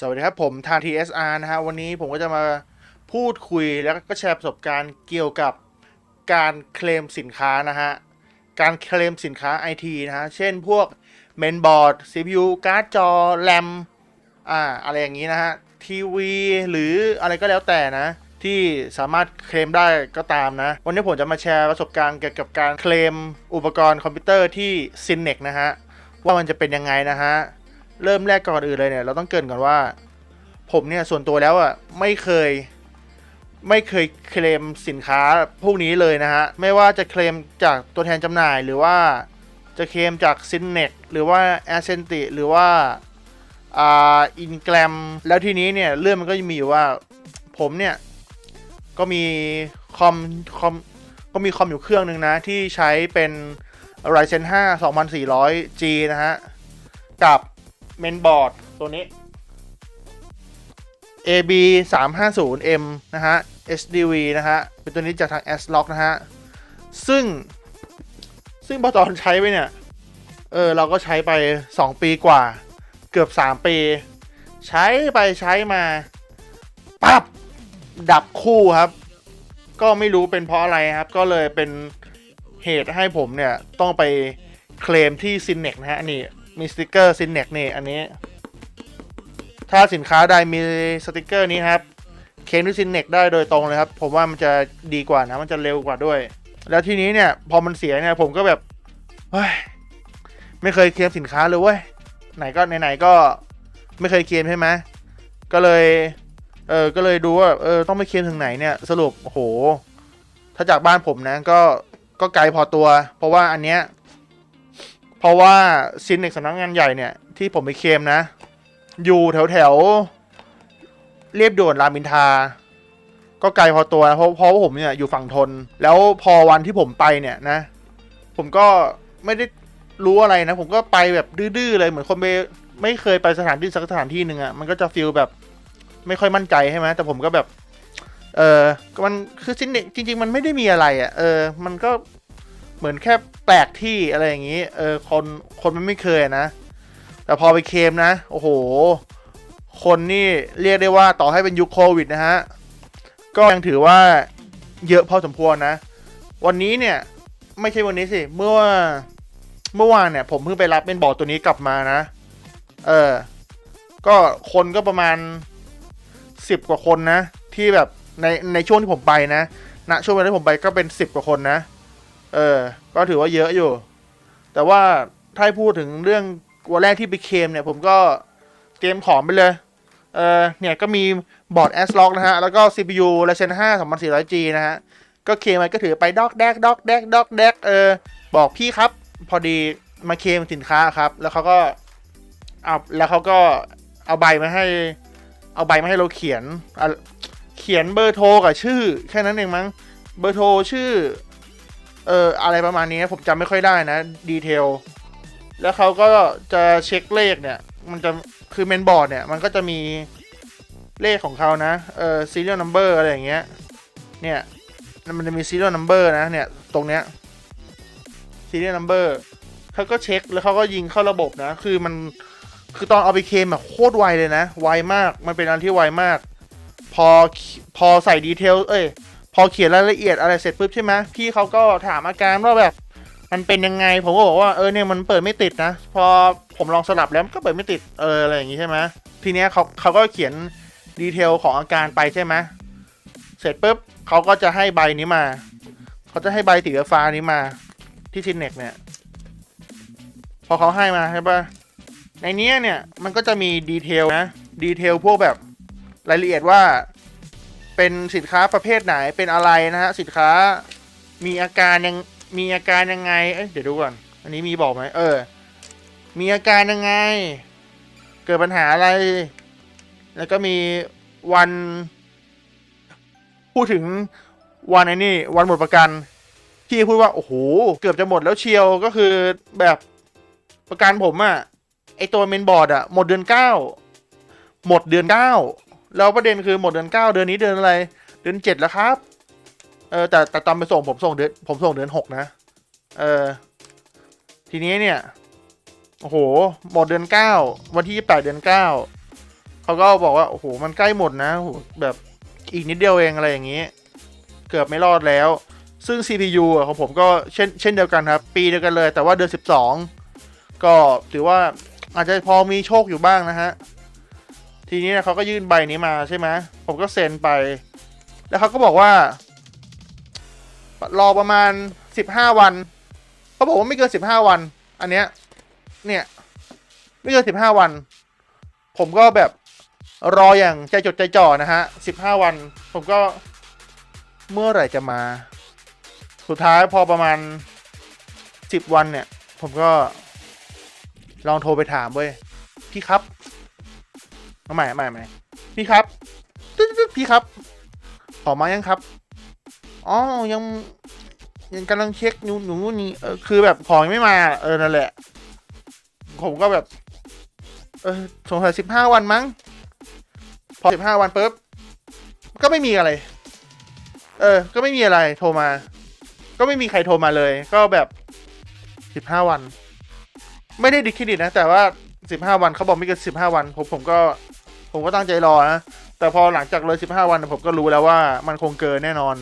สวัสดีครับ ผมทาง TSR นะฮะวันนี้ผมก็จะมาพูดคุยแล้วก็แชร์ประสบการณ์เกี่ยวกับการเคลมสินค้านะฮะ การเคลมสินค้า IT นะฮะ เช่นพวกเมนบอร์ด CPU การ์ดจอ แรมอ่าอะไรอย่างนี้นะฮะ ทีวีหรืออะไรก็แล้วแต่นะ ที่สามารถเคลมได้ก็ตามนะ วันนี้ผมจะมาแชร์ประสบการณ์เกี่ยวกับการเคลมอุปกรณ์คอมพิวเตอร์ที่ c y n e x นะฮะ ว่ามันจะเป็นยังไงนะฮะ เริ่มแรกก่อนอื่นเลยเนี่ย เราต้องเกินก่อนว่า ผมเนี่ยส่วนตัวแล้วอะไม่เคย ไม่เคยเคลมสินค้าพวกนี้เลยนะฮะ ไม่ว่าจะเคลมจากตัวแทนจำหน่ายหรือว่าจะเคลมจากซินเน็กหรือว่าแอสเซนติหรือว่าอ่าอินแกรมแล้วทีนี้เนี่ยเรื่องมันก็จะมีอยู่ว่าผมเนี่ย ก็มีคอมคอมก็มีคอมอยู่เครื่องหนึ่งนะ ที่ใช้เป็น Ryzen 5 2400G นะฮะ กับ เมนบอร์ดตัวนี้ AB 3 5 0 M นะฮะ SDV นะฮะ เป็นตัวนี้จากทาง s l o c k นะฮะ ซึ่ง ซึ่งพอตอนใช้ไปเนี่ย เออ เราก็ใช้ไป 2 ปีกว่า เกือบ 3 ปี ใช้ไปใช้มา ปั๊บ ดับคู่ครับ ก็ไม่รู้เป็นเพราะอะไรครับ ก็เลยเป็นเหตุให้ผมเนี่ย ต้องไปเคลมที่ c y n e x นะฮะ นี่ มีสติกเกอร์ c y n e x นี่อันนี้ ถ้าสินค้าใดมีสติกเกอร์นี้ครับเคลมที่ c y n e x ได้โดยตรงเลยครับ ผมว่ามันจะดีกว่านะ มันจะเร็วกว่าด้วย แล้วทีนี้เนี่ย พอมันเสียเนี่ย ผมก็แบบเฮ้ยไม่เคยเคลมสินค้าเลยเว้ยไหนก็ไหนๆก็ไม่เคยเคลมใช่ไหมก็เลย เออก็เลยดูว่าเออต้องไปเคลมถึงไหนเนี่ย สรุปโอ้โห ถ้าจากบ้านผมนะ ก็ก็ไกลพอตัว เพราะว่าอันเนี้ย เพราะว่าซินเน็กสำนักงานใหญ่เนี่ย ที่ผมไปเคมนะ อยู่แถวแถวเรียบด่วนรามอินทา ก็ไกลพอตัวนะเพราะเพราะว่าผมเนี่ยอยู่ฝั่งทน แล้วพอวันที่ผมไปเนี่ยนะ ผมก็ไม่ได้รู้อะไรนะ ผมก็ไปแบบดื้อๆเลยเหมือนคนไปไม่เคยไปสถานที่สักสถานที่หนึ่งอะ่ะมันก็จะฟีลแบบไม่ค่อยมั่นใจใช่ไหมแต่ผมก็แบบ เออมันคือซินเน็กจริง ๆ มันไม่ได้มีอะไรอะ่ะเออ มันก็ เหมือนแค่แปลกที่อะไรอย่างนี้ เออคนคนมันไม่เคยนะ แต่พอไปเคมนะ โอ้โห คนนี่เรียกได้ว่าต่อให้เป็นยุคโควิดนะฮะ ก็ยังถือว่าเยอะพอสมควรนะ วันนี้เนี่ย ไม่ใช่วันนี้สิ เมื่อเมื่อวานเนี่ย ผมเพิ่งไปรับเป็นบอร์ดตัวนี้กลับมานะ เออ ก็คนก็ประมาณสิบกว่าคนนะ ที่แบบในในช่วงที่ผมไปนะณช่วงเวลาที่ผมไปก็เป็นสิบกว่าคนนะ เออ ก็ถือว่าเยอะอยู่ แต่ว่าถ้าพูดถึงเรื่องวันแรกที่ไปเคมเนี่ย ผมก็เตรียมของไปเลย เออเนี่ยก็มีบอร์ด s l o c k นะฮะ แล้วก็ CPU Ryzen 5 2400G นะฮะ ก็เคมไปก็ถือไปดอกแดกดอกแดกดอกแดกเออ บอกพี่ครับ พอดีมาเคมสินค้าครับ แล้วเขาก็เอาแล้วเขาก็เอาใบมาให้ เอาใบมาให้เราเขียน เขียนเบอร์โทรกับชื่อ แค่นั้นเองมั้ง เบอร์โทรชื่อ เอออะไรประมาณนี้ผมจำไม่ค่อยได้นะดีเทลแล้วเขาก็จะเช็คเลขเนี่ย มันจะคือเมนบอร์ดเนี่ย มันก็จะมีเลขของเขานะ เออ serial number อะไรอย่างเงี้ย เนี่ย มันจะมี serial number นะ เนี่ย ตรงเนี้ย serial number เขาก็เช็คแล้วเขาก็ยิงเข้าระบบนะ คือมัน คือตอนเอาไปเคมแบบโคตรไวเลยนะ ไวมาก มันเป็นอันที่ไวมาก พอ พอใส่ดีเทล เอ้ย อเขียนรายละเอียดอะไรเสร็จปุ๊บใช่ไหมพี่เขาก็ถามอาการว่าแบบ มันเป็นยังไง ผมก็บอกว่าเออเนี่ยมันเปิดไม่ติดนะ พอผมลองสลับแล้วก็เปิดไม่ติดเอออะไรอย่างงี้ใช่ไหมทีเนี้ยเขาเขาก็เขียนดีเทลของอาการไปใช่ไหมเสร็จปุ๊บเขาก็จะให้ใบนี้มาเขาจะให้ใบสีฟ้านี้มา ที่ซินเน็กเนี่ย พอเขาให้มาใช่ปะในนี้เนี่ยมันก็จะมีดีเทลนะดีเทลพวกแบบรายละเอียดว่า เป็นสินค้าประเภทไหนเป็นอะไรนะฮะสินค้ามีอาการยังมีอาการยังไงเอ้ยเดี๋ยวดูก่อนอันนี้มีบอกไหมเออ มีอาการยังไง เกิดปัญหาอะไร แล้วก็มีวันพูดถึงวันไอ้นี่ วันหมดประกันพี่พูดว่าโอ้โหเกือบจะหมดแล้วเชียวก็คือแบบประกันผมอะไอตัวเมนบอร์ดอะหมดเดือนเก้าหมดเดือนเก้า แล้วประเด็นคือหมดเดือนเก้าเดือนนี้เดือนอะไร เดือนเจ็ดแล้วครับ เออแต่แต่ตอนไปส่งผมส่งเดือนผมส่งเดือนหกนะ เออ ทีนี้เนี่ยโอ้โห หมดเดือนเก้าวันที่ยี่แปดเดือนเก้าเขาก็บอกว่าโอ้โหมันใกล้หมดนะโอ้โหแบบอีกนิดเดียวเองอะไรอย่างนี้ เกือบไม่รอดแล้ว ซึ่ง CPU ของผมก็เช่นเช่นเดียวกันครับ ปีเดียวกันเลย แต่ว่าเดือน 12 ก็ถือว่าอาจจะพอมีโชคอยู่บ้างนะฮะ ทีนี้เนี่ยเขาก็ยื่นใบนี้มาใช่ไหมผมก็เซ็นไป แล้วเขาก็บอกว่า รอประมาณ15วันเขาบอกว่าไม่เกิน15วัน อันเนี้ย เนี่ย ไม่เกิน15วัน ผมก็แบบรออย่างใจจดใจจ่อนะฮะ15วัน ผมก็เมื่อไหร่จะมา สุดท้ายพอประมาณ10วันเนี่ย ผมก็ลองโทรไปถามเว้ยพี่ครับ เอาใหม่ใหม่ใหม่พี่ครับตึ๊ดตึ๊ดพี่ครับ ขอมายังครับอ๋อยังยังกำลังเช็คอยู่หนูนนี่เออคือแบบของยังไม่มา เออนั่นแหละ ผมก็แบบ เออสงสัยสิบห้าวันมั้ง พอสิบห้าวันปุ๊บก็ไม่มีอะไร เออ ก็ไม่มีอะไรโทรมา ก็ไม่มีใครโทรมาเลย ก็แบบสิบห้าวัน ไม่ได้ดิเครดิตนะ แต่ว่าสิบห้าวันเขาบอกไม่เกินสิบห้าวันผมผมก็ ผมก็ตั้งใจรอนะ แต่พอหลังจากเลยสิบห้าวันผมก็รู้แล้วว่ามันคงเกินแน่นอน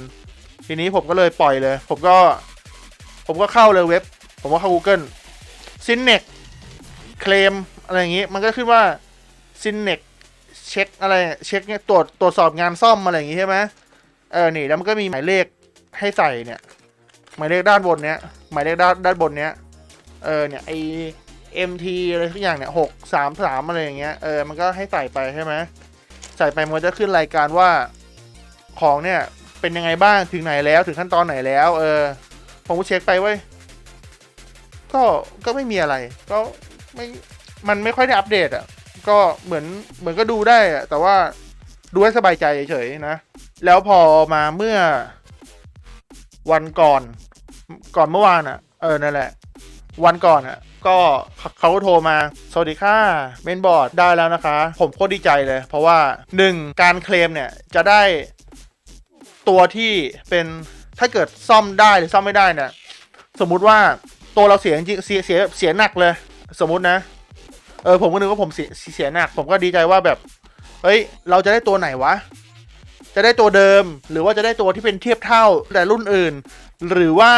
ทีนี้ผมก็เลยปล่อยเลย ผมก็ ผมก็เข้าเลยเว็บ ผมก็เข้า Google s y n n e x เคลมอะไรอย่างงี้ มันก็ขึ้นว่า s y n n e x เช็คอะไรเช็คเนี่ยตรวจตรวจสอบงานซ่อมอะไรอย่างงี้ใช่ไหมเออนี่แล้วมันก็มีหมายเลขให้ใส่เนี่ย หมายเลขด้านบนเนี้ยหมายเลขด้านด้านบนเนี้ยเออเนี่ยไอ MT อะไรทุกอย่างเนี่ยหกสามสามอะไรอย่างเงี้ย เออ มันก็ให้ใส่ไปใช่ไหมใส่ไปมันจะขึ้นรายการว่าของเนี่ยเป็นยังไงบ้างถึงไหนแล้วถึงขั้นตอนไหนแล้ว เออ ผมก็เช็คไปเว้ย ก็ก็ไม่มีอะไร ก็ไม่มันไม่ค่อยได้อัปเดตอะ ก็เหมือนเหมือนก็ดูได้อะแต่ว่าดูให้สบายใจเฉยๆนะ แล้วพอมาเมื่อวันก่อน ก่อนเมื่อวานอะ เออ นั่นแหละ วันก่อนอะก็เขาก็โทรมา สวัสดีค่ะเมนบอร์ดได้แล้วนะคะ ผมโคตรดีใจเลย เพราะว่าหนึ่งการเคลมเนี่ย จะได้ตัวที่เป็นถ้าเกิดซ่อมได้หรือซ่อมไม่ได้เนี่ย สมมุติว่าตัวเราเสียจริงเสียเสียเสียหนักเลย สมมุตินะ เออผมก็นึกว่าผมเสียเสียหนัก ผมก็ดีใจว่าแบบ เฮ้ย เราจะได้ตัวไหนวะ จะได้ตัวเดิม หรือว่าจะได้ตัวที่เป็นเทียบเท่าแต่รุ่นอื่น หรือว่า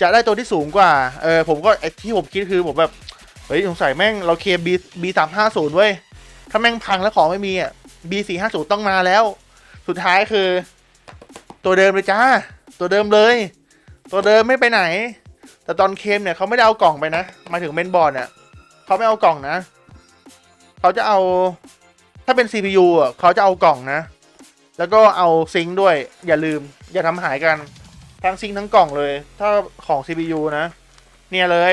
จะได้ตัวที่สูงกว่า เออผมก็ที่ผมคิดคือผมแบบ เฮ้ยสงสัยแม่งเราเคบีบีสามห้าศูนย์เว้ย ถ้าแม่งพังแล้วของไม่มีอะบีสี่ห้าศูนย์ต้องมาแล้ว สุดท้ายคือ ตัวเดิมเลยจ้า ตัวเดิมเลย ตัวเดิมไม่ไปไหน แต่ตอนเคมเนี่ยเขาไม่ได้เอากล่องไปนะมาถึงเมนบอร์ดเนี่ยเขาไม่เอากล่องนะ เขาจะเอา ถ้าเป็น CPU อะเขาจะเอากล่องนะ แล้วก็เอาซิงค์ด้วย อย่าลืม อย่าทำหายกัน ทั้งซิงทั้งกล่องเลย ถ้าของ CPU นะ เนี่ยเลย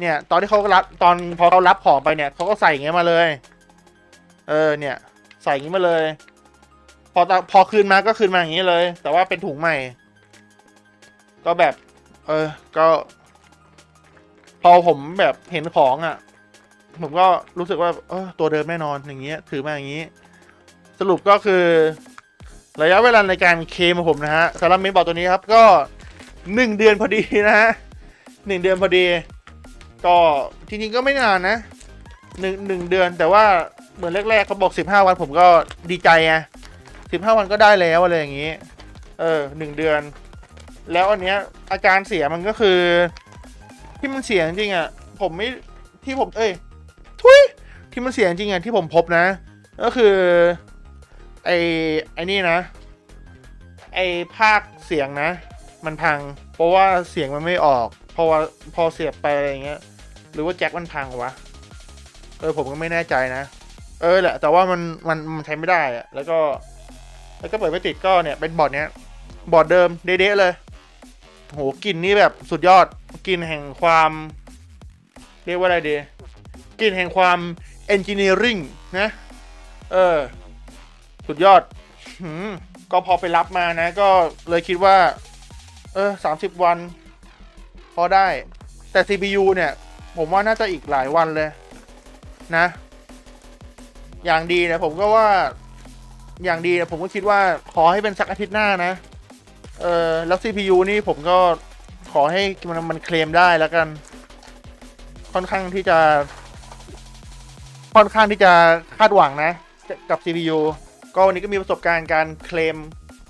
เนี่ย ตอนที่เขารับตอนพอเขารับของไปเนี่ยเขาก็ใส่อย่างเงี้ยมาเลย เออ เนี่ย ใส่อย่างงี้มาเลย พอพอคืนมาก็คืนมาอย่างนี้เลย แต่ว่าเป็นถุงใหม่ ก็แบบ เออ ก็ พอผมแบบเห็นของอะ่ะ ผมก็รู้สึกว่า เออตัวเดิมแน่นอนอย่างเงี้ย ถือมาอย่างนี้ สรุปก็คือ ระยะเวลาในการเคมของผมนะฮะสำหรับเมนบอร์ดตัวนี้ครับก็หนึ่งเดือนพอดีนะฮะหนึ่งเดือนพอดี ก็จริงๆก็ไม่นานนะหนึ่งหนึ่งเดือนแต่ว่าเหมือนแรกๆเขาบอกสิบห้าวันผมก็ดีใจไงสิบห้าวันก็ได้แล้วอะไรอย่างนี้ เออหนึ่งเดือน แล้วอันเนี้ยอาการเสียมันก็คือ ที่มันเสียจริงอะ ผมไม่ที่ผม เอ้ยทุยที่มันเสียจริงๆอะที่ผมพบนะ ก็คือ ไอ้ไอ้นี่นะ ไอ้ภาคเสียงนะ มันพัง เพราะว่าเสียงมันไม่ออกเพราะว่าพอเสียบไปอะไรเงี้ย หรือว่าแจ็คมันพังวะเออผมก็ไม่แน่ใจนะ เออแหละ แต่ว่ามันมันมันใช้ไม่ได้อะแล้วก็ แล้วก็เปิดไม่ติดก็เนี่ยเป็นบอร์ดเนี้ย บอร์ดเดิมเด๊ะๆเลยโหกลิ่นนี่แบบสุดยอดกลิ่นแห่งความ เรียกว่าอะไรดีกลิ่นแห่งความ engineering นะ เออ สุดยอดก็พอไปรับมานะ ก็เลยคิดว่า เออสามสิบวัน พอได้ แต่ CPU เนี่ย ผมว่าน่าจะอีกหลายวันเลย นะ อย่างดีนี่ยผมก็ว่า อย่างดีนะผมก็คิดว่า ขอให้เป็นสักอาทิตย์หน้านะ เออแล้ว CPU นี่ผมก็ขอให้มันมันเคลมได้แล้วกัน ค่อนข้างที่จะ ค่อนข้างที่จะคาดหวังนะ กับ CPU ก็วันนี้ก็มีประสบการณ์การเคลม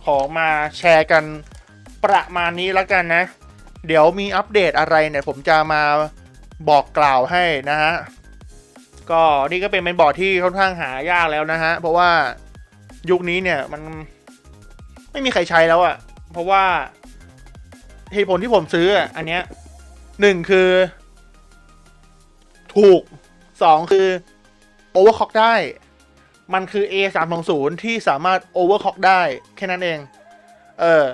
ของมาแชร์กันประมาณนี้แล้วกันนะ เดี๋ยวมีอัปเดตอะไรเนี่ยผมจะมาบอกกล่าวให้นะฮะ ก็นี่ก็เป็นเป็นบอร์ดที่ค่อนข้างหายากแล้วนะฮะ เพราะว่ายุคนี้เนี่ยมันไม่มีใครใช้แล้วอะ่ะเพราะว่าเหตุผลที่ผมซื้ออันเนี้ยหนึ่งคือ ถูกสองคือ overclock ได้ มันคือ A 3 2 0ที่สามารถ overclock ได้แค่นั้นเอง เออ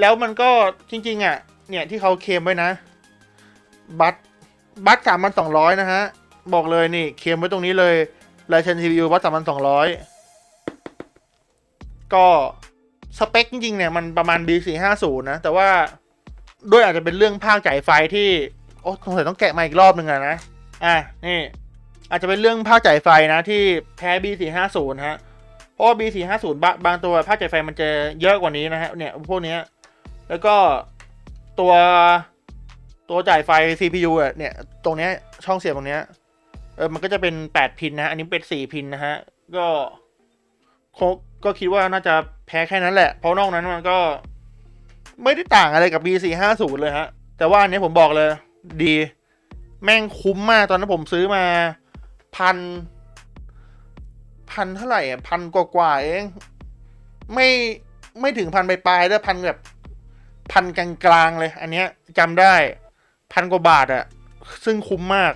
แล้วมันก็จริง ๆ อะ เนี่ย ที่เขาเคมไว้นะ บัตบัตสามพันสองร้อยนะฮะ บอกเลยนี่ เคมไว้ตรงนี้เลยลายเชน CPU บัตสามพันสองร้อยก็สเปคจริง ๆ เนี่ย มันประมาณ B 4 5 0 นะ แต่ว่าด้วยอาจจะเป็นเรื่องภาคจ่ายไฟที่ โอ้สงสัยต้องแกะมาอีกรอบหนึ่งอะนะ อะ นี่ อาจจะเป็นเรื่องภาคจ่ายไฟนะที่แพ้ B 4 5 0 ฮะ เพราะว่า B 4 5 0 บางบางตัวภาคจ่ายไฟมันจะเยอะกว่านี้นะฮะเนี่ยพวกนี้แล้วก็ตัวตัวจ่ายไฟ CPU อะเนี่ยตรงเนี้ยช่องเสียบตรงเนี้ยเออมันก็จะเป็น 8 พินนะอันนี้เป็น 4 พินนะฮะก็คงก็คิดว่าน่าจะแพ้แค่นั้นแหละ เพราะนอกนั้นมันก็ไม่ได้ต่างอะไรกับ B 4 5 0 เลยฮะ แต่ว่าอันนี้ผมบอกเลย ดี แม่งคุ้มมากตอนนั้นผมซื้อมา พันพันเท่าไหร่อะพันกว่าเอง ไม่ไม่ถึงพันปลายๆด้วยพันแบบพันกลางๆเลย อันเนี้ยจำได้พันกว่าบาทอะซึ่งคุ้มมาก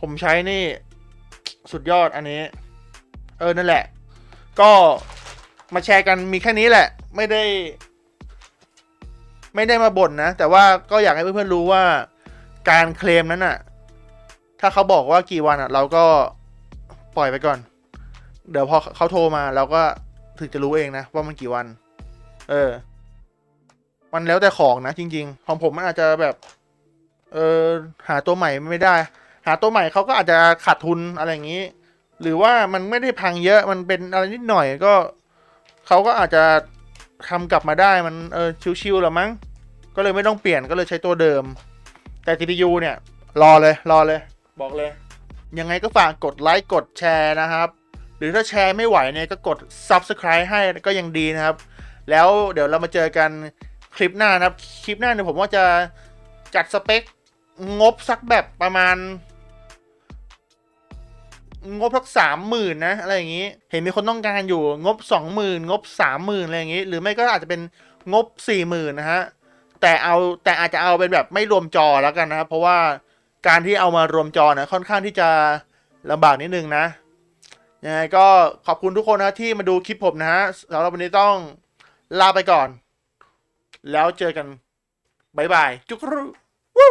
ผมใช้นี่ สุดยอดอันนี้ เออ นั่นแหละ ก็มาแชร์กันมีแค่นี้แหละ ไม่ได้ ไม่ได้มาบ่นนะ แต่ว่าก็อยากให้เพื่อนๆรู้ว่าการเคลมนั้นอะ ถ้าเขาบอกว่ากี่วันอะ เราก็ปล่อยไปก่อน เดี๋ยวพอเขาโทรมาเราก็ถึงจะรู้เองนะ ว่ามันกี่วัน เออ มันแล้วแต่ของนะ จริง ๆ ของผมมันอาจจะแบบ เออหาตัวใหม่ไม่ได้ หาตัวใหม่เขาก็อาจจะขาดทุนอะไรอย่างนี้ หรือว่ามันไม่ได้พังเยอะมันเป็นอะไรนิดหน่อยก็เขาก็อาจจะทำกลับมาได้มันเออชิวๆแล้วมั้ง ก็เลยไม่ต้องเปลี่ยนก็เลยใช้ตัวเดิม แต่ CPU เนี่ย รอเลย รอเลย บอกเลย ยังไงก็ฝากกดไลค์กดแชร์นะครับ หรือถ้าแชร์ไม่ไหวเนี่ยก็กด Subscribe ให้ก็ยังดีนะครับ แล้วเดี๋ยวเรามาเจอกันคลิปหน้านะครับ คลิปหน้าเนี่ยผมว่าจะจัดสเปค งบสักแบบประมาณ งบสักสามหมื่นนะอะไรอย่างนี้ เห็นมีคนต้องการอยู่งบสองหมื่นงบสามหมื่นอะไรอย่างนี้ หรือไม่ก็อาจจะเป็นงบสี่หมื่นนะฮะแต่เอาแต่อาจจะเอาเป็นแบบไม่รวมจอแล้วกันนะครับเพราะว่า การที่เอามารวมจอนะค่อนข้างที่จะลำบากนิดนึงนะยังไงก็ขอบคุณทุกคนนะที่มาดูคลิปผมนะฮะสำหรับวันนี้ต้องลาไปก่อน แล้วเจอกัน บ๊ายบาย จุกรู